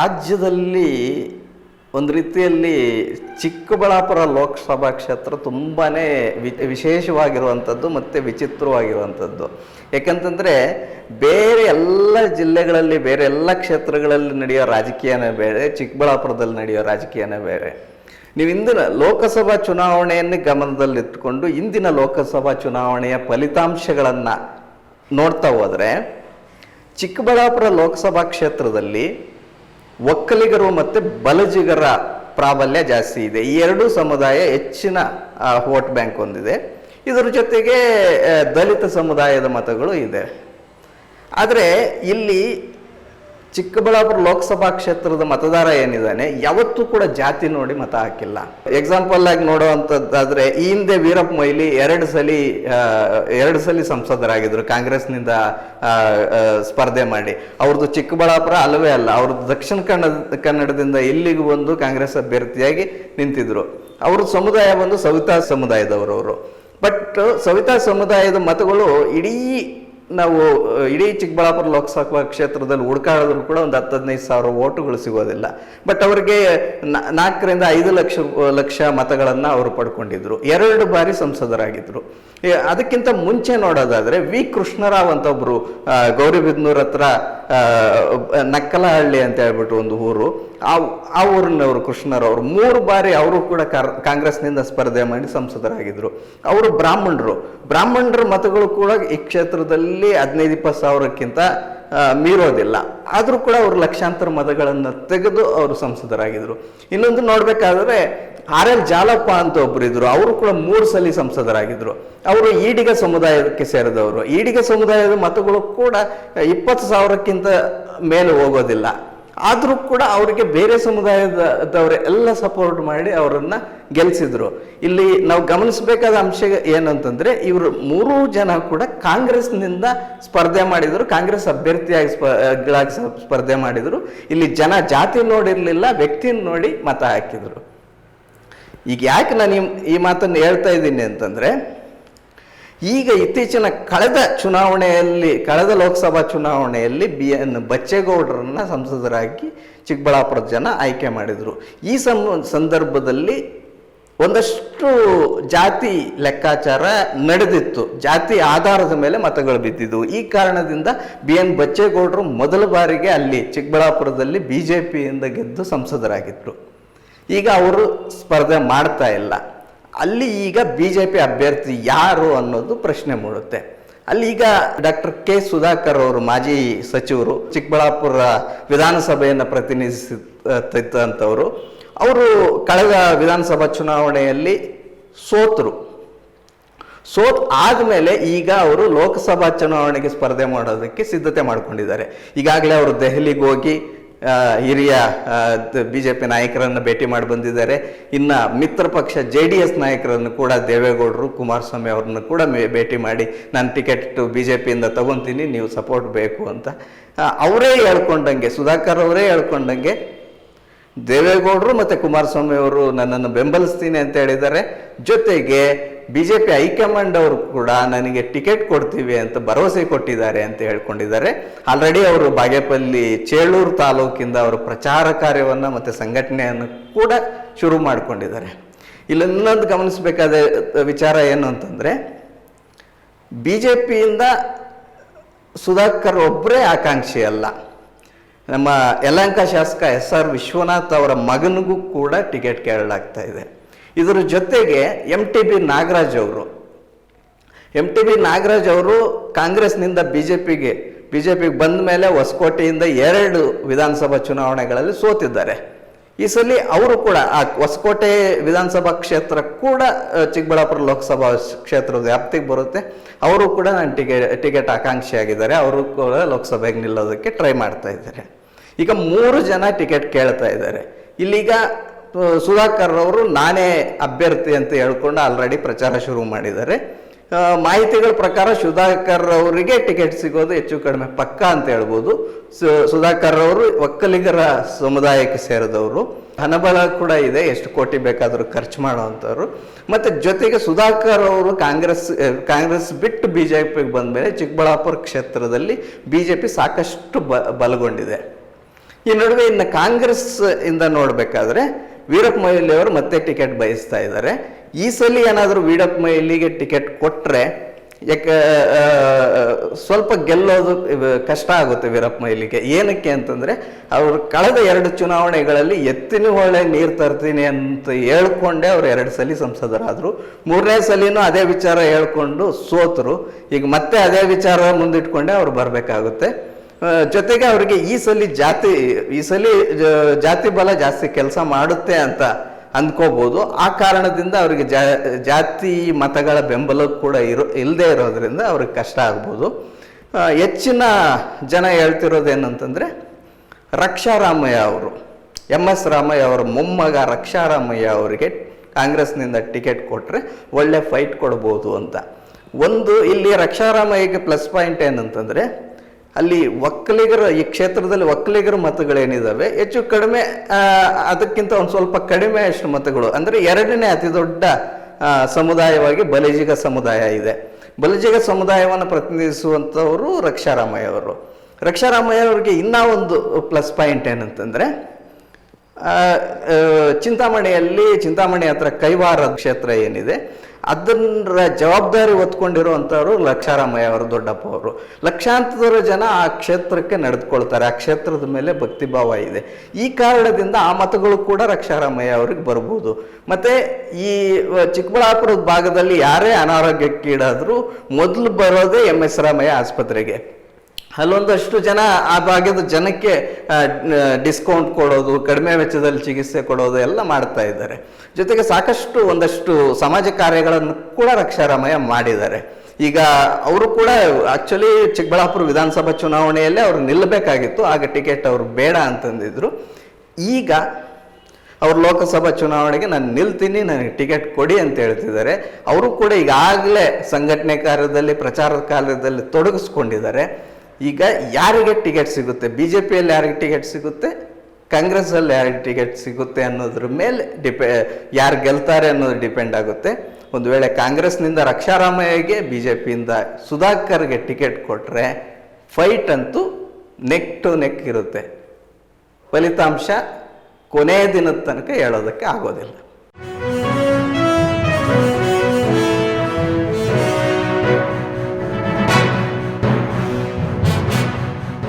ರಾಜ್ಯದಲ್ಲಿ ಒಂದು ರೀತಿಯಲ್ಲಿ ಚಿಕ್ಕಬಳ್ಳಾಪುರ ಲೋಕಸಭಾ ಕ್ಷೇತ್ರ ತುಂಬಾ ವಿಶೇಷವಾಗಿರುವಂಥದ್ದು ಮತ್ತು ವಿಚಿತ್ರವಾಗಿರುವಂಥದ್ದು. ಯಾಕಂತಂದರೆ ಬೇರೆ ಎಲ್ಲ ಜಿಲ್ಲೆಗಳಲ್ಲಿ, ಬೇರೆ ಎಲ್ಲ ಕ್ಷೇತ್ರಗಳಲ್ಲಿ ನಡೆಯೋ ರಾಜಕೀಯನೇ ಬೇರೆ, ಚಿಕ್ಕಬಳ್ಳಾಪುರದಲ್ಲಿ ನಡೆಯೋ ರಾಜಕೀಯನೇ ಬೇರೆ. ನೀವು ಇಂದಿನ ಲೋಕಸಭಾ ಚುನಾವಣೆಯನ್ನು ಗಮನದಲ್ಲಿಟ್ಟುಕೊಂಡು ಇಂದಿನ ಲೋಕಸಭಾ ಚುನಾವಣೆಯ ಫಲಿತಾಂಶಗಳನ್ನು ನೋಡ್ತಾ ಹೋದರೆ ಚಿಕ್ಕಬಳ್ಳಾಪುರ ಲೋಕಸಭಾ ಕ್ಷೇತ್ರದಲ್ಲಿ ಒಕ್ಕಲಿಗರು ಮತ್ತು ಬಲಜಿಗರ ಪ್ರಾಬಲ್ಯ ಜಾಸ್ತಿ ಇದೆ. ಈ ಎರಡೂ ಸಮುದಾಯ ಹೆಚ್ಚಿನ ವೋಟ್ ಬ್ಯಾಂಕ್ ಹೊಂದಿದೆ. ಇದರ ಜೊತೆಗೆ ದಲಿತ ಸಮುದಾಯದ ಮತಗಳು ಇದೆ. ಆದರೆ ಇಲ್ಲಿ ಚಿಕ್ಕಬಳ್ಳಾಪುರ ಲೋಕಸಭಾ ಕ್ಷೇತ್ರದ ಮತದಾರ ಏನಿದ್ದಾನೆ, ಯಾವತ್ತೂ ಕೂಡ ಜಾತಿ ನೋಡಿ ಮತ ಹಾಕಿಲ್ಲ. ಎಕ್ಸಾಂಪಲ್ ಆಗಿ ನೋಡುವಂಥದ್ದಾದ್ರೆ ಈ ಹಿಂದೆ ವೀರಪ್ಪ ಮೊಯ್ಲಿ ಎರಡು ಸಲಿ ಎರಡು ಸಲಿ ಸಂಸದರಾಗಿದ್ರು, ಕಾಂಗ್ರೆಸ್ನಿಂದ ಸ್ಪರ್ಧೆ ಮಾಡಿ. ಅವ್ರದ್ದು ಚಿಕ್ಕಬಳ್ಳಾಪುರ ಅಲ್ಲವೇ ಅಲ್ಲ, ಅವ್ರದ್ದು ದಕ್ಷಿಣ ಕನ್ನಡ, ಕನ್ನಡದಿಂದ ಇಲ್ಲಿಗೆ ಬಂದು ಕಾಂಗ್ರೆಸ್ ಅಭ್ಯರ್ಥಿಯಾಗಿ ನಿಂತಿದ್ರು. ಅವ್ರ ಸಮುದಾಯ ಬಂದು ಸವಿತಾ ಸಮುದಾಯದವರು ಅವರು. ಬಟ್ ಸವಿತಾ ಸಮುದಾಯದ ಮತಗಳು ಇಡೀ ನಾವು ಇಡೀ ಚಿಕ್ಕಬಳ್ಳಾಪುರ ಲೋಕಸಭಾ ಕ್ಷೇತ್ರದಲ್ಲಿ ಹುಡುಕಾಡಿದ್ರು ಕೂಡ ಒಂದು ಹತ್ತು ಹದಿನೈದು ಸಾವಿರ ಓಟುಗಳು ಸಿಗೋದಿಲ್ಲ. ಬಟ್ ಅವರಿಗೆ ನಾಲ್ಕರಿಂದ ಐದು ಲಕ್ಷ ಲಕ್ಷ ಮತಗಳನ್ನು ಅವರು ಪಡ್ಕೊಂಡಿದ್ರು. ಎರಡು ಬಾರಿ ಸಂಸದರಾಗಿದ್ದರು ಅದಕ್ಕಿಂತ ಮುಂಚೆ ನೋಡೋದಾದರೆ ವಿ. ಕೃಷ್ಣರಾವ್ ಅಂತ ಒಬ್ಬರು ಗೌರಿಬಿದ್ನೂರ್ ಹತ್ರ ನಕ್ಕಲಹಳ್ಳಿ ಅಂತ ಹೇಳ್ಬಿಟ್ಟು ಒಂದು ಊರು. ಆ ಆ ಊರಿನವರು ಕೃಷ್ಣರವರು ಮೂರು ಬಾರಿ ಅವರು ಕೂಡ ಕಾಂಗ್ರೆಸ್ನಿಂದ ಸ್ಪರ್ಧೆ ಮಾಡಿ ಸಂಸದರಾಗಿದ್ದರು ಅವರು ಬ್ರಾಹ್ಮಣರು. ಬ್ರಾಹ್ಮಣರ ಮತಗಳು ಕೂಡ ಈ ಕ್ಷೇತ್ರದಲ್ಲಿ ಹದಿನೈದು, ಇಪ್ಪತ್ತು ಸಾವಿರಕ್ಕಿಂತ ಮೀರೋದಿಲ್ಲ. ಆದರೂ ಕೂಡ ಅವರು ಲಕ್ಷಾಂತರ ಮತಗಳನ್ನು ತೆಗೆದು ಅವರು ಸಂಸದರಾಗಿದ್ದರು ಇನ್ನೊಂದು ನೋಡಬೇಕಾದ್ರೆ ಆರ್ ಎಲ್ ಜಾಲಪ್ಪ ಅಂತ ಒಬ್ಬರು ಇದ್ರು. ಅವರು ಕೂಡ ಮೂರು ಸಲ ಸಂಸದರಾಗಿದ್ದರು ಅವರು ಈಡಿಗ ಸಮುದಾಯಕ್ಕೆ ಸೇರಿದವರು. ಈಡಿಗ ಸಮುದಾಯದ ಮತಗಳು ಕೂಡ ಇಪ್ಪತ್ತು ಸಾವಿರಕ್ಕಿಂತ ಮೇಲೆ ಹೋಗೋದಿಲ್ಲ. ಆದರೂ ಕೂಡ ಅವರಿಗೆ ಬೇರೆ ಸಮುದಾಯದವರ ಎಲ್ಲ ಸಪೋರ್ಟ್ ಮಾಡಿ ಅವರನ್ನು ಗೆಲ್ಲಿಸಿದ್ರು ಇಲ್ಲಿ ನಾವು ಗಮನಿಸಬೇಕಾದ ಅಂಶ ಏನಂತಂದರೆ, ಇವರು ಮೂರೂ ಜನ ಕೂಡ ಕಾಂಗ್ರೆಸ್ನಿಂದ ಸ್ಪರ್ಧೆ ಮಾಡಿದರು. ಕಾಂಗ್ರೆಸ್ ಅಭ್ಯರ್ಥಿಯಾಗಿ ಸ್ಪರ್ಗಳಾಗಿ ಸ್ಪರ್ಧೆ ಮಾಡಿದರು. ಇಲ್ಲಿ ಜನ ಜಾತಿ ನೋಡಿರಲಿಲ್ಲ ವ್ಯಕ್ತಿ ನೋಡಿ ಮತ ಹಾಕಿದ್ರು. ಈಗ ಯಾಕೆ ನಾನು ಈ ಮಾತನ್ನು ಹೇಳ್ತಾ ಇದ್ದೀನಿ ಅಂತಂದ್ರೆ ಈಗ ಇತ್ತೀಚಿನ ಕಳೆದ ಚುನಾವಣೆಯಲ್ಲಿ, ಕಳೆದ ಲೋಕಸಭಾ ಚುನಾವಣೆಯಲ್ಲಿ ಬಿ ಎನ್ ಬಚ್ಚೇಗೌಡರನ್ನ ಸಂಸದರಾಗಿ ಚಿಕ್ಕಬಳ್ಳಾಪುರದ ಜನ ಆಯ್ಕೆ ಮಾಡಿದರು. ಈ ಸಂ, ಸಂದರ್ಭದಲ್ಲಿ ಒಂದಷ್ಟು ಜಾತಿ ಲೆಕ್ಕಾಚಾರ ನಡೆದಿತ್ತು. ಜಾತಿ ಆಧಾರದ ಮೇಲೆ ಮತಗಳು ಬಿದ್ದಿದ್ದವು ಈ ಕಾರಣದಿಂದ ಬಿ ಎನ್ ಬಚ್ಚೇಗೌಡರು ಮೊದಲ ಬಾರಿಗೆ ಅಲ್ಲಿ ಚಿಕ್ಕಬಳ್ಳಾಪುರದಲ್ಲಿ ಬಿ ಜೆ ಪಿಯಿಂದ ಗೆದ್ದು ಸಂಸದರಾಗಿದ್ದರು ಈಗ ಅವರು ಸ್ಪರ್ಧೆ ಮಾಡ್ತಾ ಇಲ್ಲ. ಅಲ್ಲಿ ಈಗ ಬಿ ಜೆ ಪಿ ಅಭ್ಯರ್ಥಿ ಯಾರು ಅನ್ನೋದು ಪ್ರಶ್ನೆ ಮೂಡುತ್ತೆ. ಅಲ್ಲಿ ಈಗ ಡಾಕ್ಟರ್ ಕೆ ಸುಧಾಕರ್ ಅವರು ಮಾಜಿ ಸಚಿವರು, ಚಿಕ್ಕಬಳ್ಳಾಪುರ ವಿಧಾನಸಭೆಯನ್ನು ಪ್ರತಿನಿಧಿಸಿದಂಥವರು ಅವರು ಕಳೆದ ವಿಧಾನಸಭಾ ಚುನಾವಣೆಯಲ್ಲಿ ಸೋತರು. ಸೋತ್ ಆದಮೇಲೆ ಈಗ ಅವರು ಲೋಕಸಭಾ ಚುನಾವಣೆಗೆ ಸ್ಪರ್ಧೆ ಮಾಡೋದಕ್ಕೆ ಸಿದ್ಧತೆ ಮಾಡ್ಕೊಂಡಿದ್ದಾರೆ. ಈಗಾಗಲೇ ಅವರು ದೆಹಲಿಗೆ ಹೋಗಿ ಹಿರಿಯ ಬಿ ಜೆ ಪಿ ನಾಯಕರನ್ನು ಭೇಟಿ ಮಾಡಿ ಬಂದಿದ್ದಾರೆ. ಇನ್ನು ಮಿತ್ರ ಪಕ್ಷ ಜೆ ಡಿ ಎಸ್ ನಾಯಕರನ್ನು ಕೂಡ ದೇವೇಗೌಡರು, ಕುಮಾರಸ್ವಾಮಿ ಅವ್ರನ್ನು ಕೂಡ ಭೇಟಿ ಮಾಡಿ, ನಾನು ಟಿಕೆಟ್ ಬಿ ಜೆ ಪಿಯಿಂದ ತಗೊತೀನಿ, ನೀವು ಸಪೋರ್ಟ್ ಬೇಕು ಅಂತ. ಅವರೇ ಹೇಳ್ಕೊಂಡಂಗೆ, ಸುಧಾಕರ್ ಅವರೇ ಹೇಳ್ಕೊಂಡಂಗೆ, ದೇವೇಗೌಡರು ಮತ್ತು ಕುಮಾರಸ್ವಾಮಿ ಅವರು ನನ್ನನ್ನು ಬೆಂಬಲಿಸ್ತೀನಿ ಅಂತ ಹೇಳಿದ್ದಾರೆ. ಜೊತೆಗೆ ಬಿ ಜೆ ಪಿ ಹೈಕಮಾಂಡ್ ಅವರು ಕೂಡ ನನಗೆ ಟಿಕೆಟ್ ಕೊಡ್ತೀವಿ ಅಂತ ಭರವಸೆ ಕೊಟ್ಟಿದ್ದಾರೆ ಅಂತ ಹೇಳ್ಕೊಂಡಿದ್ದಾರೆ. ಆಲ್ರೆಡಿ ಅವರು ಬಾಗೇಪಲ್ಲಿ ಚೇಳೂರು ತಾಲೂಕಿಂದ ಅವರು ಪ್ರಚಾರ ಕಾರ್ಯವನ್ನು ಮತ್ತು ಸಂಘಟನೆಯನ್ನು ಕೂಡ ಶುರು ಮಾಡಿಕೊಂಡಿದ್ದಾರೆ. ಇಲ್ಲೊಂದು ಗಮನಿಸಬೇಕಾದ ವಿಚಾರ ಏನು ಅಂತಂದರೆ ಬಿ ಜೆ ಪಿಯಿಂದ ಸುಧಾಕರ್ ಒಬ್ಬರೇ ಆಕಾಂಕ್ಷಿ ಅಲ್ಲ. ನಮ್ಮ ಯಲಂಕ ಶಾಸಕ ಎಸ್ ಆರ್ ವಿಶ್ವನಾಥ್ ಅವರ ಮಗನಿಗೂ ಕೂಡ ಟಿಕೆಟ್ ಕೇಳಲಾಗ್ತಾ ಇದೆ. ಇದರ ಜೊತೆಗೆ ಎಂ ಟಿ ಬಿ ನಾಗರಾಜ್ ಅವರು. ಎಂ ಟಿ ಬಿ ನಾಗರಾಜ್ ಅವರು ಕಾಂಗ್ರೆಸ್ನಿಂದ ಬಿ ಜೆ ಪಿಗೆ ಬಿ ಜೆ ಪಿಗೆ ಬಂದ ಮೇಲೆ ಹೊಸಕೋಟೆಯಿಂದ ಎರಡು ವಿಧಾನಸಭಾ ಚುನಾವಣೆಗಳಲ್ಲಿ ಸೋತಿದ್ದಾರೆ. ಈ ಸಲ ಅವರು ಕೂಡ, ಆ ಹೊಸಕೋಟೆ ವಿಧಾನಸಭಾ ಕ್ಷೇತ್ರ ಕೂಡ ಚಿಕ್ಕಬಳ್ಳಾಪುರ ಲೋಕಸಭಾ ಕ್ಷೇತ್ರದ ವ್ಯಾಪ್ತಿಗೆ ಬರುತ್ತೆ. ಅವರು ಕೂಡ ನಾನು ಟಿಕೆಟ್ ಟಿಕೆಟ್ ಆಕಾಂಕ್ಷಿಯಾಗಿದ್ದಾರೆ. ಅವರು ಕೂಡ ಲೋಕಸಭೆಗೆ ನಿಲ್ಲೋದಕ್ಕೆ ಟ್ರೈ ಮಾಡ್ತಾ ಇದ್ದಾರೆ. ಈಗ ಮೂರು ಜನ ಟಿಕೆಟ್ ಕೇಳ್ತಾ ಇದ್ದಾರೆ. ಇಲ್ಲೀಗ ಸುಧಾಕರ್ ಅವರು ನಾನೇ ಅಭ್ಯರ್ಥಿ ಅಂತ ಹೇಳ್ಕೊಂಡು ಆಲ್ರೆಡಿ ಪ್ರಚಾರ ಶುರು ಮಾಡಿದ್ದಾರೆ. ಮಾಹಿತಿಗಳ ಪ್ರಕಾರ ಸುಧಾಕರ್ ಅವರಿಗೆ ಟಿಕೆಟ್ ಸಿಗೋದು ಹೆಚ್ಚು ಕಡಿಮೆ ಪಕ್ಕ ಅಂತ ಹೇಳ್ಬೋದು. ಸುಧಾಕರ್ ಅವರು ಒಕ್ಕಲಿಗರ ಸಮುದಾಯಕ್ಕೆ ಸೇರಿದವರು. ಹಣಬಲ ಕೂಡ ಇದೆ, ಎಷ್ಟು ಕೋಟಿ ಬೇಕಾದರೂ ಖರ್ಚು ಮಾಡುವಂಥವ್ರು ಮತ್ತು ಜೊತೆಗೆ ಸುಧಾಕರ್ ಅವರು ಕಾಂಗ್ರೆಸ್ ಕಾಂಗ್ರೆಸ್ ಬಿಟ್ಟು ಬಿ ಜೆ ಪಿಗೆ ಬಂದ ಮೇಲೆ ಚಿಕ್ಕಬಳ್ಳಾಪುರ ಕ್ಷೇತ್ರದಲ್ಲಿ ಬಿ ಜೆ ಪಿ ಸಾಕಷ್ಟು ಬ, ಬಲಗೊಂಡಿದೆ. ಈ ನಡುವೆ ಇನ್ನು ಕಾಂಗ್ರೆಸ್ ಇಂದ ನೋಡ್ಬೇಕಾದ್ರೆ ವೀರಪ್ಪ ಮೊಯ್ಲಿ ಅವರು ಮತ್ತೆ ಟಿಕೆಟ್ ಬಯಸ್ತಾ ಇದ್ದಾರೆ. ಈ ಸಲ ಏನಾದರೂ ವೀರಪ್ಪ ಮೊಯ್ಲಿಗೆ ಟಿಕೆಟ್ ಕೊಟ್ಟರೆ ಯಾಕೆ ಸ್ವಲ್ಪ ಗೆಲ್ಲೋದು ಕಷ್ಟ ಆಗುತ್ತೆ ವೀರಪ್ಪ ಮೊಯ್ಲಿಗೆ. ಏನಕ್ಕೆ ಅಂತಂದರೆ, ಅವರು ಕಳೆದ ಎರಡು ಚುನಾವಣೆಗಳಲ್ಲಿ ಎತ್ತಿನ ಹೊಳೆ ನೀರು ತರ್ತೀನಿ ಅಂತ ಹೇಳ್ಕೊಂಡೆ ಅವ್ರು ಎರಡು ಸಲ ಸಂಸದರಾದರು. ಮೂರನೇ ಸಲಿನೂ ಅದೇ ವಿಚಾರ ಹೇಳ್ಕೊಂಡು ಸೋತರು. ಈಗ ಮತ್ತೆ ಅದೇ ವಿಚಾರ ಮುಂದಿಟ್ಕೊಂಡೆ ಅವ್ರು ಬರಬೇಕಾಗುತ್ತೆ. ಜೊತೆಗೆ ಅವರಿಗೆ ಈ ಸಲ ಜಾತಿ, ಈ ಸಲ ಜಾತಿ ಬಲ ಜಾಸ್ತಿ ಕೆಲಸ ಮಾಡುತ್ತೆ ಅಂತ ಅಂದ್ಕೋಬಹುದು ಆ ಕಾರಣದಿಂದ ಅವರಿಗೆ ಜಾತಿ ಮತಗಳ ಬೆಂಬಲ ಕೂಡ ಇರೋ ಇಲ್ಲದೆ ಇರೋದ್ರಿಂದ ಅವ್ರಿಗೆ ಕಷ್ಟ ಆಗ್ಬೋದು. ಹೆಚ್ಚಿನ ಜನ ಹೇಳ್ತಿರೋದೇನಂತಂದರೆ ರಕ್ಷಾರಾಮಯ್ಯ ಅವರು ಎಂ ಎಸ್ ರಾಮಯ್ಯ ಅವರ ಮೊಮ್ಮಗ ರಕ್ಷಾರಾಮಯ್ಯ ಅವರಿಗೆ ಕಾಂಗ್ರೆಸ್ನಿಂದ ಟಿಕೆಟ್ ಕೊಟ್ಟರೆ ಒಳ್ಳೆ ಫೈಟ್ ಕೊಡ್ಬೋದು ಅಂತ. ಒಂದು, ಇಲ್ಲಿ ರಕ್ಷಾರಾಮಯ್ಯಗೆ ಪ್ಲಸ್ ಪಾಯಿಂಟ್ ಏನಂತಂದ್ರೆ ಅಲ್ಲಿ ಒಕ್ಕಲಿಗರ, ಈ ಕ್ಷೇತ್ರದಲ್ಲಿ ಒಕ್ಕಲಿಗರ ಮತಗಳೇನಿದಾವೆ, ಹೆಚ್ಚು ಕಡಿಮೆ ಅದಕ್ಕಿಂತ ಒಂದು ಸ್ವಲ್ಪ ಕಡಿಮೆ ಅಷ್ಟು ಮತಗಳು. ಅಂದರೆ ಎರಡನೇ ಅತಿ ದೊಡ್ಡ ಸಮುದಾಯವಾಗಿ ಬಲಿಜಿಗ ಸಮುದಾಯ ಇದೆ. ಬಲಿಜಿಗ ಸಮುದಾಯವನ್ನು ಪ್ರತಿನಿಧಿಸುವಂಥವರು ರಕ್ಷಾರಾಮಯ್ಯ ಅವರು ರಕ್ಷಾರಾಮಯ್ಯ ಅವರಿಗೆ ಇನ್ನೂ ಒಂದು ಪ್ಲಸ್ ಪಾಯಿಂಟ್ ಏನಂತಂದರೆ ಚಿಂತಾಮಣಿಯಲ್ಲಿ, ಚಿಂತಾಮಣಿ ಹತ್ರ ಕೈವಾರ ಕ್ಷೇತ್ರ ಏನಿದೆ ಅದರ ಜವಾಬ್ದಾರಿ ಹೊತ್ಕೊಂಡಿರುವಂಥವ್ರು ಲಕ್ಷಾರಾಮಯ್ಯ ಅವರು, ದೊಡ್ಡಪ್ಪ ಅವರು. ಲಕ್ಷಾಂತರ ಜನ ಆ ಕ್ಷೇತ್ರಕ್ಕೆ ನಡೆದುಕೊಳ್ತಾರೆ. ಆ ಕ್ಷೇತ್ರದ ಮೇಲೆ ಭಕ್ತಿಭಾವ ಇದೆ. ಈ ಕಾರಣದಿಂದ ಆ ಮತಗಳು ಕೂಡ ಲಕ್ಷಾರಾಮಯ್ಯ ಅವ್ರಿಗೆ ಬರ್ಬೋದು. ಮತ್ತೆ ಈ ಚಿಕ್ಕಬಳ್ಳಾಪುರದ ಭಾಗದಲ್ಲಿ ಯಾರೇ ಅನಾರೋಗ್ಯಕ್ಕೀಡಾದರೂ ಮೊದಲು ಬರೋದೇ ಎಂ ಎಸ್ ರಾಮಯ್ಯ ಆಸ್ಪತ್ರೆಗೆ. ಅಲ್ಲೊಂದಷ್ಟು ಜನ ಆ ಭಾಗದ ಜನಕ್ಕೆ ಡಿಸ್ಕೌಂಟ್ ಕೊಡೋದು, ಕಡಿಮೆ ವೆಚ್ಚದಲ್ಲಿ ಚಿಕಿತ್ಸೆ ಕೊಡೋದು ಎಲ್ಲ ಮಾಡ್ತಾ ಇದ್ದಾರೆ. ಜೊತೆಗೆ ಸಾಕಷ್ಟು ಒಂದಷ್ಟು ಸಮಾಜ ಕಾರ್ಯಗಳನ್ನು ಕೂಡ ರಕ್ಷಾರಾಮಯ್ಯ ಮಾಡಿದ್ದಾರೆ. ಈಗ ಅವರು ಕೂಡ ಆಕ್ಚುಲಿ ಚಿಕ್ಕಬಳ್ಳಾಪುರ ವಿಧಾನಸಭಾ ಚುನಾವಣೆಯಲ್ಲೇ ಅವರು ನಿಲ್ಲಬೇಕಾಗಿತ್ತು ಆಗ ಟಿಕೆಟ್ ಅವರು ಬೇಡ ಅಂತಂದಿದ್ರು. ಈಗ ಅವ್ರು ಲೋಕಸಭಾ ಚುನಾವಣೆಗೆ ನಾನು ನಿಲ್ತೀನಿ, ನನಗೆ ಟಿಕೆಟ್ ಕೊಡಿ ಅಂತ ಹೇಳ್ತಿದ್ದಾರೆ. ಅವರು ಕೂಡ ಈಗಾಗಲೇ ಸಂಘಟನೆ ಕಾರ್ಯದಲ್ಲಿ, ಪ್ರಚಾರದ ಕಾರ್ಯದಲ್ಲಿ ತೊಡಗಿಸ್ಕೊಂಡಿದ್ದಾರೆ. ಈಗ ಯಾರಿಗೆ ಟಿಕೆಟ್ ಸಿಗುತ್ತೆ? ಬಿ ಜೆ ಪಿಯಲ್ಲಿ ಯಾರಿಗೆ ಟಿಕೆಟ್ ಸಿಗುತ್ತೆ? ಕಾಂಗ್ರೆಸ್ಸಲ್ಲಿ ಯಾರಿಗೆ ಟಿಕೆಟ್ ಸಿಗುತ್ತೆ ಅನ್ನೋದ್ರ ಮೇಲೆ ಡಿಪೆ ಯಾರು ಗೆಲ್ತಾರೆ ಅನ್ನೋದು ಡಿಪೆಂಡ್ ಆಗುತ್ತೆ. ಒಂದು ವೇಳೆ ಕಾಂಗ್ರೆಸ್ನಿಂದ ರಕ್ಷಾರಾಮಯ್ಯಗೆ ಬಿ ಜೆ ಪಿಯಿಂದ ಸುಧಾಕರ್ಗೆ ಟಿಕೆಟ್ ಕೊಟ್ಟರೆ ಫೈಟ್ ಅಂತೂ ನೆಕ್ ಟು ನೆಕ್ ಇರುತ್ತೆ. ಫಲಿತಾಂಶ ಕೊನೆಯ ದಿನದ ತನಕ ಹೇಳೋದಕ್ಕೆ ಆಗೋದಿಲ್ಲ.